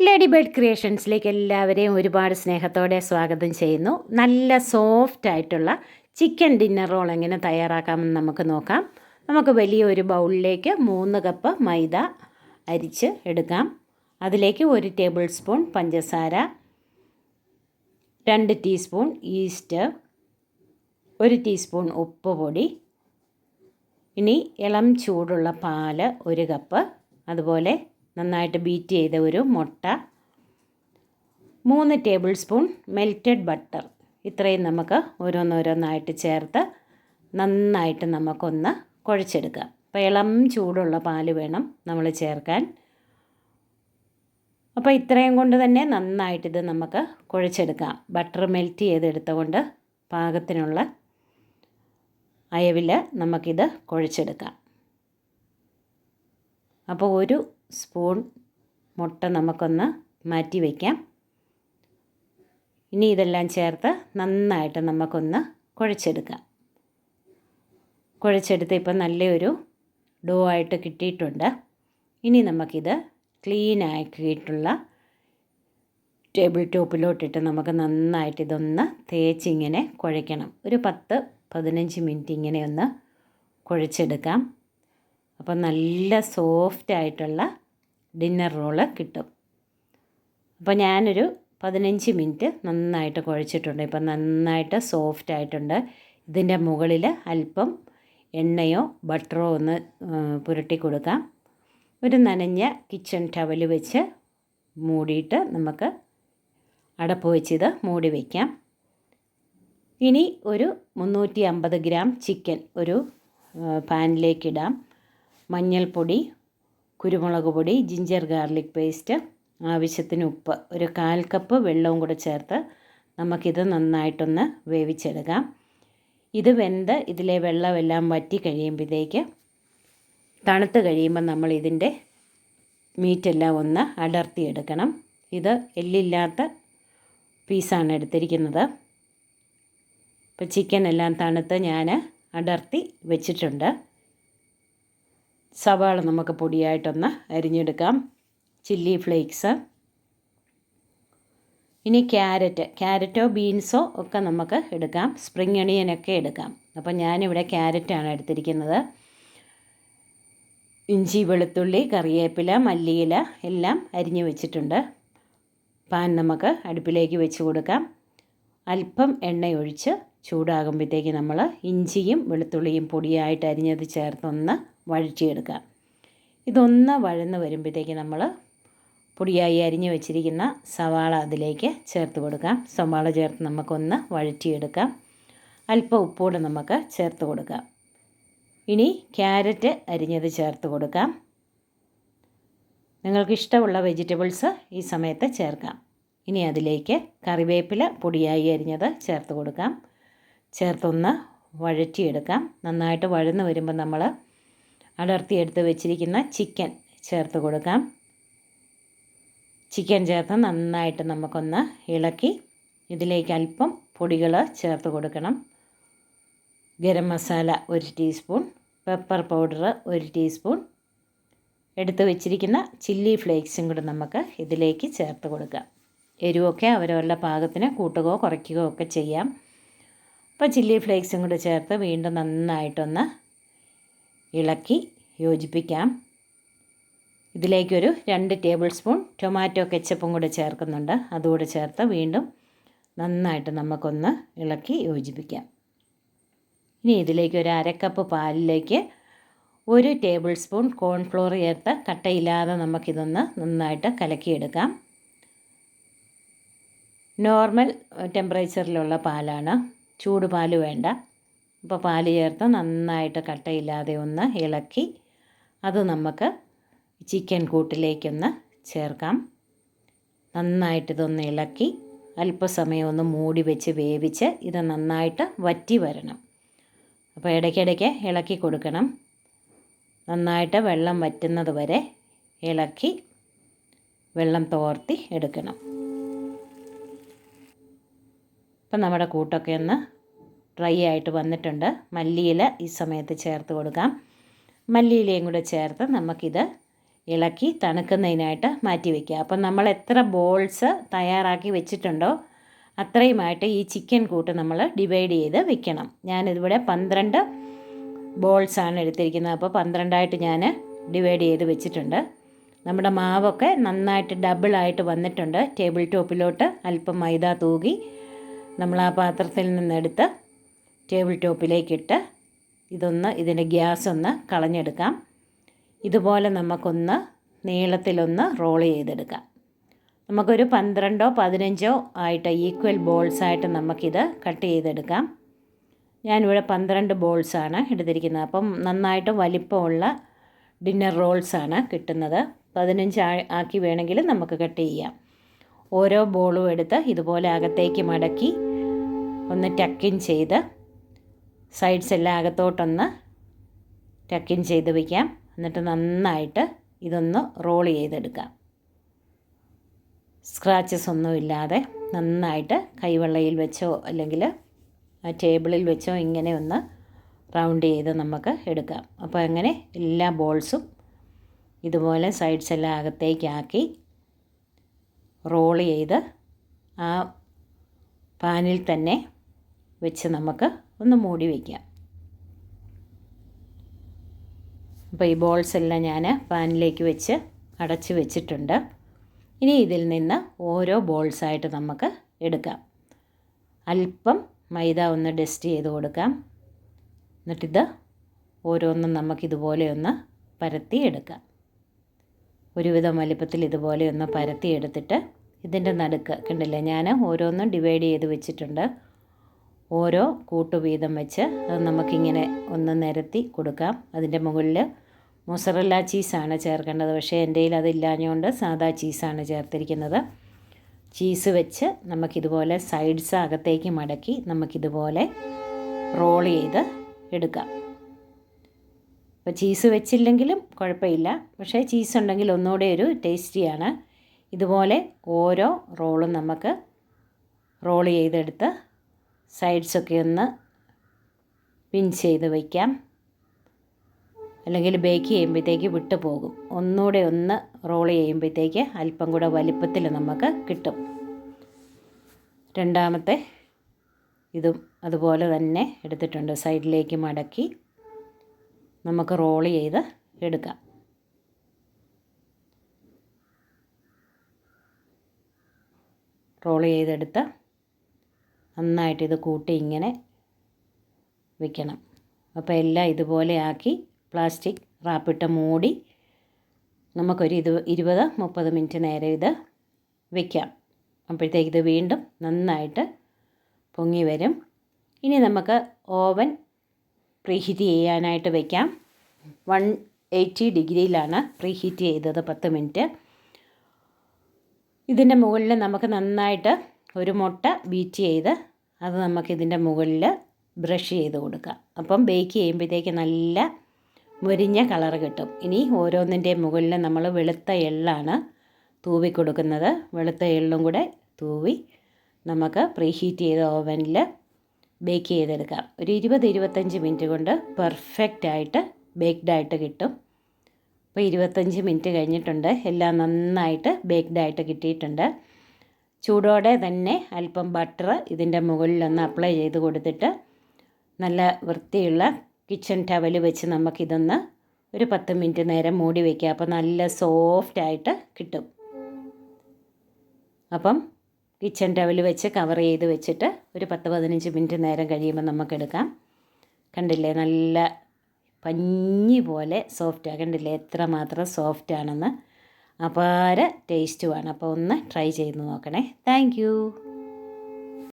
Lady bird ക്രിയേഷൻസിലേക്ക് എല്ലാവരെയും ഒരുപാട് സ്നേഹത്തോടെ സ്വാഗതം ചെയ്യുന്നു. നല്ല സോഫ്റ്റ് ആയിട്ടുള്ള ചിക്കൻ ഡിന്നർ റോൾ എങ്ങനെ തയ്യാറാക്കാമെന്ന് നമുക്ക് നോക്കാം. നമുക്ക് വലിയൊരു ബൗളിലേക്ക് മൂന്ന് കപ്പ് മൈദ അരിച്ച് എടുക്കാം. അതിലേക്ക് ഒരു ടേബിൾ സ്പൂൺ പഞ്ചസാര രണ്ട് ടീസ്പൂൺ ഈസ്റ്റ് ഒരു ടീസ്പൂൺ ഉപ്പ് പൊടി ഇനി ഇളം ചൂടുള്ള പാൽ ഒരു കപ്പ് അതുപോലെ നന്നായിട്ട് ബീറ്റ് ചെയ്ത ഒരു മുട്ട. മൂന്ന് ടേബിൾ സ്പൂൺ മെൽറ്റഡ് ബട്ടർ. ഇത്രയും നമുക്ക് ഓരോന്നോരോന്നായിട്ട് ചേർത്ത് നന്നായിട്ട് നമുക്കൊന്ന് കുഴച്ചെടുക്കാം. അപ്പോൾ ഇളം ചൂടുള്ള പാൽ വേണം നമ്മൾ ചേർക്കാൻ. അപ്പോൾ ഇത്രയും കൊണ്ട് തന്നെ നന്നായിട്ടിത് നമുക്ക് കുഴച്ചെടുക്കാം. ബട്ടർ മെൽറ്റ് ചെയ്തെടുത്തുകൊണ്ട് പാകത്തിനുള്ള അയവിൽ നമുക്കിത് കുഴച്ചെടുക്കാം. അപ്പോൾ ഒരു സ്പൂൺ മുട്ട നമുക്കൊന്ന് മാറ്റി വയ്ക്കാം. ഇനി ഇതെല്ലാം ചേർത്ത് നന്നായിട്ട് നമുക്കൊന്ന് കുഴച്ചെടുക്കാം. കുഴച്ചെടുത്ത് ഇപ്പം നല്ലൊരു ഡോ ആയിട്ട് കിട്ടിയിട്ടുണ്ട്. ഇനി നമുക്കിത് ക്ലീൻ ആക്കിയിട്ടുള്ള ടേബിൾ ടോപ്പിലോട്ടിട്ട് നമുക്ക് നന്നായിട്ട് ഇതൊന്ന് തേച്ചിങ്ങനെ കുഴയ്ക്കണം. ഒരു പത്ത് പതിനഞ്ച് മിനിറ്റ് ഇങ്ങനെ ഒന്ന് കുഴച്ചെടുക്കാം. അപ്പോൾ നല്ല സോഫ്റ്റ് ആയിട്ടുള്ള ഡിന്നർ റോൾ കിട്ടും. അപ്പോൾ ഞാനൊരു പതിനഞ്ച് മിനിറ്റ് നന്നായിട്ട് കുഴച്ചിട്ടുണ്ട്. ഇപ്പം നന്നായിട്ട് സോഫ്റ്റ് ആയിട്ടുണ്ട്. ഇതിന്റെ മുകളിൽ അല്പം എണ്ണയോ ബട്ടറോ ഒന്ന് പുരട്ടി കൊടുക്കാം. ഒരു നനഞ്ഞ കിച്ചൺ ടവൽ വെച്ച് മൂടിയിട്ട് നമുക്ക് അടപ്പ് വെച്ചിത് മൂടി വയ്ക്കാം ഇനി ഒരു മുന്നൂറ്റി അമ്പത് ഗ്രാം ചിക്കൻ ഒരു പാനിലേക്കിടാം മഞ്ഞൾപ്പൊടി കുരുമുളക് പൊടി ജിഞ്ചർ ഗാർലിക് പേസ്റ്റ് ആവശ്യത്തിന് ഉപ്പ് ഒരു കാൽ കപ്പ് വെള്ളവും കൂടെ ചേർത്ത് നമുക്കിത് നന്നായിട്ടൊന്ന് വേവിച്ചെടുക്കാം. ഇത് വെന്ത് ഇതിലെ വെള്ളമെല്ലാം വറ്റി കഴിയുമ്പോഴത്തേക്ക് തണുത്ത് കഴിയുമ്പോൾ നമ്മൾ ഇതിന്റെ മീറ്റെല്ലാം ഒന്ന് അടർത്തിയെടുക്കണം ഇത് എല്ലില്ലാത്ത പീസാണ് എടുത്തിരിക്കുന്നത്. ഇപ്പോൾ ചിക്കൻ എല്ലാം തണുത്ത് ഞാൻ അടർത്തി വെച്ചിട്ടുണ്ട്. സവാള നമുക്ക് പൊടിയായിട്ടൊന്ന് അരിഞ്ഞെടുക്കാം. ചില്ലി ഫ്ലേക്സ് ഇനി ക്യാരറ്റ് ക്യാരറ്റോ ബീൻസോ ഒക്കെ നമുക്ക് എടുക്കാം. സ്പ്രിങ് അണിയനൊക്കെ എടുക്കാം. അപ്പം ഞാനിവിടെ ക്യാരറ്റാണ് എടുത്തിരിക്കുന്നത്. ഇഞ്ചി വെളുത്തുള്ളി കറിവേപ്പില മല്ലിയില എല്ലാം അരിഞ്ഞു വെച്ചിട്ടുണ്ട്. പാൻ നമുക്ക് അടുപ്പിലേക്ക് വെച്ച് കൊടുക്കാം. അല്പം എണ്ണയൊഴിച്ച് ചൂടാകുമ്പോഴത്തേക്ക് നമ്മൾ ഇഞ്ചിയും വെളുത്തുള്ളിയും പൊടിയായിട്ട് അരിഞ്ഞത് ചേർത്തൊന്ന് വഴറ്റിയെടുക്കാം. ഇതൊന്ന് വഴന്ന് വരുമ്പോഴത്തേക്ക് നമ്മൾ പൊടിയായി അരിഞ്ഞു വെച്ചിരിക്കുന്ന സവാള അതിലേക്ക് ചേർത്ത് കൊടുക്കാം. സവാള ചേർത്ത് നമുക്കൊന്ന് വഴറ്റിയെടുക്കാം. അല്പം ഉപ്പോടെ നമുക്ക് ചേർത്ത് കൊടുക്കാം. ഇനി ക്യാരറ്റ് അരിഞ്ഞത് ചേർത്ത് കൊടുക്കാം. നിങ്ങൾക്ക് ഇഷ്ടമുള്ള വെജിറ്റബിൾസ് ഈ സമയത്ത് ചേർക്കാം. ഇനി അതിലേക്ക് കറിവേപ്പില പൊടിയായി അരിഞ്ഞത് ചേർത്ത് കൊടുക്കാം. ചേർത്തൊന്ന് വഴറ്റിയെടുക്കാം. നന്നായിട്ട് വഴന്ന് വരുമ്പോൾ നമ്മൾ അടർത്തിയെടുത്ത് വെച്ചിരിക്കുന്ന ചിക്കൻ ചേർത്ത് കൊടുക്കാം. ചിക്കൻ ചേർത്ത് നന്നായിട്ട് നമുക്കൊന്ന് ഇളക്കി ഇതിലേക്ക് അല്പം പൊടികൾ ചേർത്ത് കൊടുക്കണം. ഗരം മസാല ഒരു ടീസ്പൂൺ പെപ്പർ പൗഡർ ഒരു ടീസ്പൂൺ എടുത്ത് വെച്ചിരിക്കുന്ന ചില്ലി ഫ്ലേക്സും കൂടെ നമുക്ക് ഇതിലേക്ക് ചേർത്ത് കൊടുക്കാം. എരിവൊക്കെ അവരവരുടെ പാകത്തിന് കൂട്ടുകയോ കുറയ്ക്കുകയോ ഒക്കെ ചെയ്യാം. അപ്പോൾ ചില്ലി ഫ്ലേക്സും കൂടെ ചേർത്ത് വീണ്ടും നന്നായിട്ടൊന്ന് ഇളക്കി യോജിപ്പിക്കാം. ഇതിലേക്കൊരു രണ്ട് ടേബിൾ സ്പൂൺ ടൊമാറ്റോ കെച്ചപ്പും കൂടെ ചേർക്കുന്നുണ്ട്. അതുകൂടെ ചേർത്ത് വീണ്ടും നന്നായിട്ട് നമുക്കൊന്ന് ഇളക്കി യോജിപ്പിക്കാം. ഇനി ഇതിലേക്ക് ഒരു അരക്കപ്പ് പാലിലേക്ക് ഒരു ടേബിൾ സ്പൂൺ കോൺഫ്ലോർ ചേർത്ത് കട്ടയില്ലാതെ നമുക്കിതൊന്ന് നന്നായിട്ട് കലക്കിയെടുക്കാം. നോർമൽ ടെമ്പറേച്ചറിലുള്ള പാലാണ്. ചൂട് പാൽ വേണ്ട. അപ്പോൾ പാൽ ചേർത്ത് നന്നായിട്ട് കട്ടയില്ലാതെ ഒന്ന് ഇളക്കി അത് നമുക്ക് ചിക്കൻ കൂട്ടിലേക്കൊന്ന് ചേർക്കാം. നന്നായിട്ട് ഇതൊന്ന് ഇളക്കി അല്പസമയം ഒന്ന് മൂടി വെച്ച് വേവിച്ച് ഇത് നന്നായിട്ട് വറ്റി വരണം. അപ്പോൾ ഇടയ്ക്കിടയ്ക്ക് ഇളക്കി കൊടുക്കണം. നന്നായിട്ട് വെള്ളം വറ്റുന്നത് വരെ ഇളക്കി വെള്ളം തോർത്തി എടുക്കണം. ഇപ്പം നമ്മുടെ കൂട്ടൊക്കെ ഒന്ന് ഡ്രൈ ആയിട്ട് വന്നിട്ടുണ്ട്. മല്ലിയില ഈ സമയത്ത് ചേർത്ത് കൊടുക്കാം. മല്ലിയിലയും കൂടെ ചേർത്ത് നമുക്കിത് ഇളക്കി തണുക്കുന്നതിനായിട്ട് മാറ്റി വയ്ക്കുക അപ്പം നമ്മൾ എത്ര ബോൾസ് തയ്യാറാക്കി വെച്ചിട്ടുണ്ടോ അത്രയുമായിട്ട് ഈ ചിക്കൻ കൂട്ട് നമ്മൾ ഡിവൈഡ് ചെയ്ത് വെക്കണം. ഞാനിതിവിടെ പന്ത്രണ്ട് ബോൾസാണ് എടുത്തിരിക്കുന്നത്. അപ്പോൾ പന്ത്രണ്ടായിട്ട് ഞാൻ ഡിവൈഡ് ചെയ്ത് വെച്ചിട്ടുണ്ട്. നമ്മുടെ മാവൊക്കെ നന്നായിട്ട് ഡബിളായിട്ട് വന്നിട്ടുണ്ട്. ടേബിൾ ടോപ്പിലോട്ട് അല്പം മൈദ തൂകി നമ്മൾ ആ പാത്രത്തിൽ നിന്നെടുത്ത് ടേബിൾ ടോപ്പിലേക്കിട്ട് ഇതൊന്ന് ഇതിന്റെ ഗ്യാസ് ഒന്ന് കളഞ്ഞെടുക്കാം. ഇതുപോലെ നമുക്കൊന്ന് നീളത്തിലൊന്ന് റോൾ ചെയ്തെടുക്കാം. നമുക്കൊരു പന്ത്രണ്ടോ പതിനഞ്ചോ ആയിട്ട് ഈക്വൽ ബോൾസായിട്ട് നമുക്കിത് കട്ട് ചെയ്തെടുക്കാം. ഞാനിവിടെ പന്ത്രണ്ട് ബോൾസാണ് എടുത്തിരിക്കുന്നത്. അപ്പം നന്നായിട്ട് വലിപ്പമുള്ള ഡിന്നർ റോൾസാണ് കിട്ടുന്നത്. പതിനഞ്ച് ആക്കി വേണമെങ്കിൽ നമുക്ക് കട്ട് ചെയ്യാം. ഓരോ ബോളും എടുത്ത് ഇതുപോലെ അകത്തേക്ക് മടക്കി ഒന്ന് ടക്കിൻ ചെയ്ത് സൈഡ്സ് എല്ലാം അകത്തോട്ടൊന്ന് ടക്കിൻ ചെയ്ത് വയ്ക്കാം എന്നിട്ട് നന്നായിട്ട് ഇതൊന്ന് റോൾ ചെയ്തെടുക്കാം. സ്ക്രാച്ചസ് ഒന്നുമില്ലാതെ നന്നായിട്ട് കൈവെള്ളയിൽ വെച്ചോ അല്ലെങ്കിൽ ടേബിളിൽ വെച്ചോ ഇങ്ങനെ ഒന്ന് റൗണ്ട് ചെയ്ത് നമുക്ക് എടുക്കാം. അപ്പോൾ അങ്ങനെ എല്ലാ ബോൾസും ഇതുപോലെ സൈഡ്സ് എല്ലാം അകത്തേക്കാക്കി റോൾ ചെയ്ത് ആ പാനിൽ തന്നെ വെച്ച് നമുക്ക് ഒന്ന് മൂടി വയ്ക്കാം അപ്പോൾ ഈ ബോൾസ് എല്ലാം ഞാൻ പാനിലേക്ക് വെച്ച് അടച്ച് വെച്ചിട്ടുണ്ട്. ഇനി ഇതിൽ നിന്ന് ഓരോ ബോൾസായിട്ട് നമുക്ക് എടുക്കാം. അല്പം മൈദ ഒന്ന് ഡസ്റ്റ് ചെയ്ത് കൊടുക്കാം. എന്നിട്ടിത് ഓരോന്നും നമുക്കിതുപോലെ ഒന്ന് പരത്തി എടുക്കാം. ഒരുവിധം വലിപ്പത്തിൽ ഇതുപോലെ ഒന്ന് പരത്തി എടുത്തിട്ട് ഇതിന്റെ നടുക്ക് കണ്ടില്ലേ? ഞാൻ ഓരോന്നും ഡിവൈഡ് ചെയ്ത് വെച്ചിട്ടുണ്ട്. ഓരോ കൂട്ട് വീതം വെച്ച് അത് നമുക്കിങ്ങനെ ഒന്ന് നിരത്തി കൊടുക്കാം. അതിന്റെ മുകളിൽ മൊസറല്ല ചീസാണ് ചേർക്കേണ്ടത്. പക്ഷേ എന്റെ കയ്യിൽ അതില്ലാഞ്ഞുകൊണ്ട് സാദാ ചീസാണ് ചേർത്തിരിക്കുന്നത്. ചീസ് വെച്ച് നമുക്കിതുപോലെ സൈഡ്സ് അകത്തേക്ക് മടക്കി നമുക്കിതുപോലെ റോൾ ചെയ്ത് എടുക്കാം. അപ്പോൾ ചീസ് വെച്ചില്ലെങ്കിലും കുഴപ്പമില്ല. പക്ഷേ ചീസ് ഉണ്ടെങ്കിൽ ഒന്നുകൂടെ ഒരു ടേസ്റ്റിയാണ്. ഇതുപോലെ ഓരോ റോളും നമുക്ക് റോൾ ചെയ്തെടുത്ത് സൈഡ്സൊക്കെ ഒന്ന് പിൻ ചെയ്ത് വയ്ക്കാം. അല്ലെങ്കിൽ ബേക്ക് ചെയ്യുമ്പോഴത്തേക്ക് വിട്ടു പോകും. ഒന്നുകൂടെ ഒന്ന് റോൾ ചെയ്യുമ്പോഴത്തേക്ക് അല്പം കൂടെ വലിപ്പത്തിൽ നമുക്ക് കിട്ടും. രണ്ടാമത്തെ ഇതും അതുപോലെ തന്നെ എടുത്തിട്ടുണ്ട്. സൈഡിലേക്ക് മടക്കി നമുക്ക് റോൾ ചെയ്ത് എടുക്കാം. റോൾ ചെയ്തെടുത്ത് നന്നായിട്ട് ഇത് കൂട്ടി ഇങ്ങനെ വെക്കണം. അപ്പോൾ എല്ലാം ഇതുപോലെ ആക്കി പ്ലാസ്റ്റിക് റാപ്പിട്ട് മൂടി നമുക്കൊരു ഇത് ഇരുപത് മുപ്പത് മിനിറ്റ് നേരെ ഇത് വയ്ക്കാം അപ്പോഴത്തേക്ക് ഇത് വീണ്ടും നന്നായിട്ട് പൊങ്ങി വരും. ഇനി നമുക്ക് ഓവൻ പ്രീഹീറ്റ് ചെയ്യാനായിട്ട് വയ്ക്കാം വൺ എയ്റ്റി ഡിഗ്രിയിലാണ് പ്രീഹീറ്റ് ചെയ്തത് പത്ത് മിനിറ്റ്. ഇതിന്റെ മുകളിൽ നമുക്ക് നന്നായിട്ട് ഒരു മുട്ട ബീറ്റ് ചെയ്ത് അത് നമുക്കിതിന്റെ മുകളിൽ ബ്രഷ് ചെയ്ത് കൊടുക്കാം അപ്പം ബേക്ക് ചെയ്യുമ്പോഴത്തേക്ക് നല്ല മുരിഞ്ഞ കളർ കിട്ടും. ഇനി ഓരോന്നിന്റെ മുകളിൽ നമ്മൾ വെളുത്ത എള്ളാണ് തൂവി കൊടുക്കുന്നത്. വെളുത്ത എള്ളും കൂടെ തൂവി നമുക്ക് പ്രീഹീറ്റ് ചെയ്ത ഓവനിൽ ബേക്ക് ചെയ്തെടുക്കാം. ഒരു ഇരുപത് ഇരുപത്തഞ്ച് മിനിറ്റ് കൊണ്ട് പെർഫെക്റ്റ് ആയിട്ട് ബേക്ക്ഡ് ആയിട്ട് കിട്ടും. അപ്പോൾ ഇരുപത്തഞ്ച് മിനിറ്റ് കഴിഞ്ഞിട്ടുണ്ട്. എല്ലാം നന്നായിട്ട് ബേക്ക്ഡ് ആയിട്ട് കിട്ടിയിട്ടുണ്ട്. ചൂടോടെ തന്നെ അല്പം ബട്ടർ ഇതിന്റെ മുകളിലൊന്ന് അപ്ലൈ ചെയ്ത് കൊടുത്തിട്ട് നല്ല വൃത്തിയുള്ള കിച്ചൺ ടവൽ വെച്ച് നമുക്കിതൊന്ന് ഒരു പത്ത് മിനിറ്റ് നേരം മൂടി വയ്ക്കുക അപ്പോൾ നല്ല സോഫ്റ്റ് ആയിട്ട് കിട്ടും. അപ്പം കിച്ചൺ ടവൽ വെച്ച് കവർ ചെയ്ത് വെച്ചിട്ട് ഒരു പത്ത് പതിനഞ്ച് മിനിറ്റ് നേരം കഴിയുമ്പോൾ നമുക്കെടുക്കാം. കണ്ടില്ലേ? നല്ല പഞ്ഞി പോലെ സോഫ്റ്റാണ് കണ്ടില്ലേ? എത്ര മാത്രം സോഫ്റ്റ് ആണെന്ന്. അപാര ടേസ്റ്റുമാണ്. അപ്പോൾ ഒന്ന് ട്രൈ ചെയ്ത് നോക്കണേ. താങ്ക്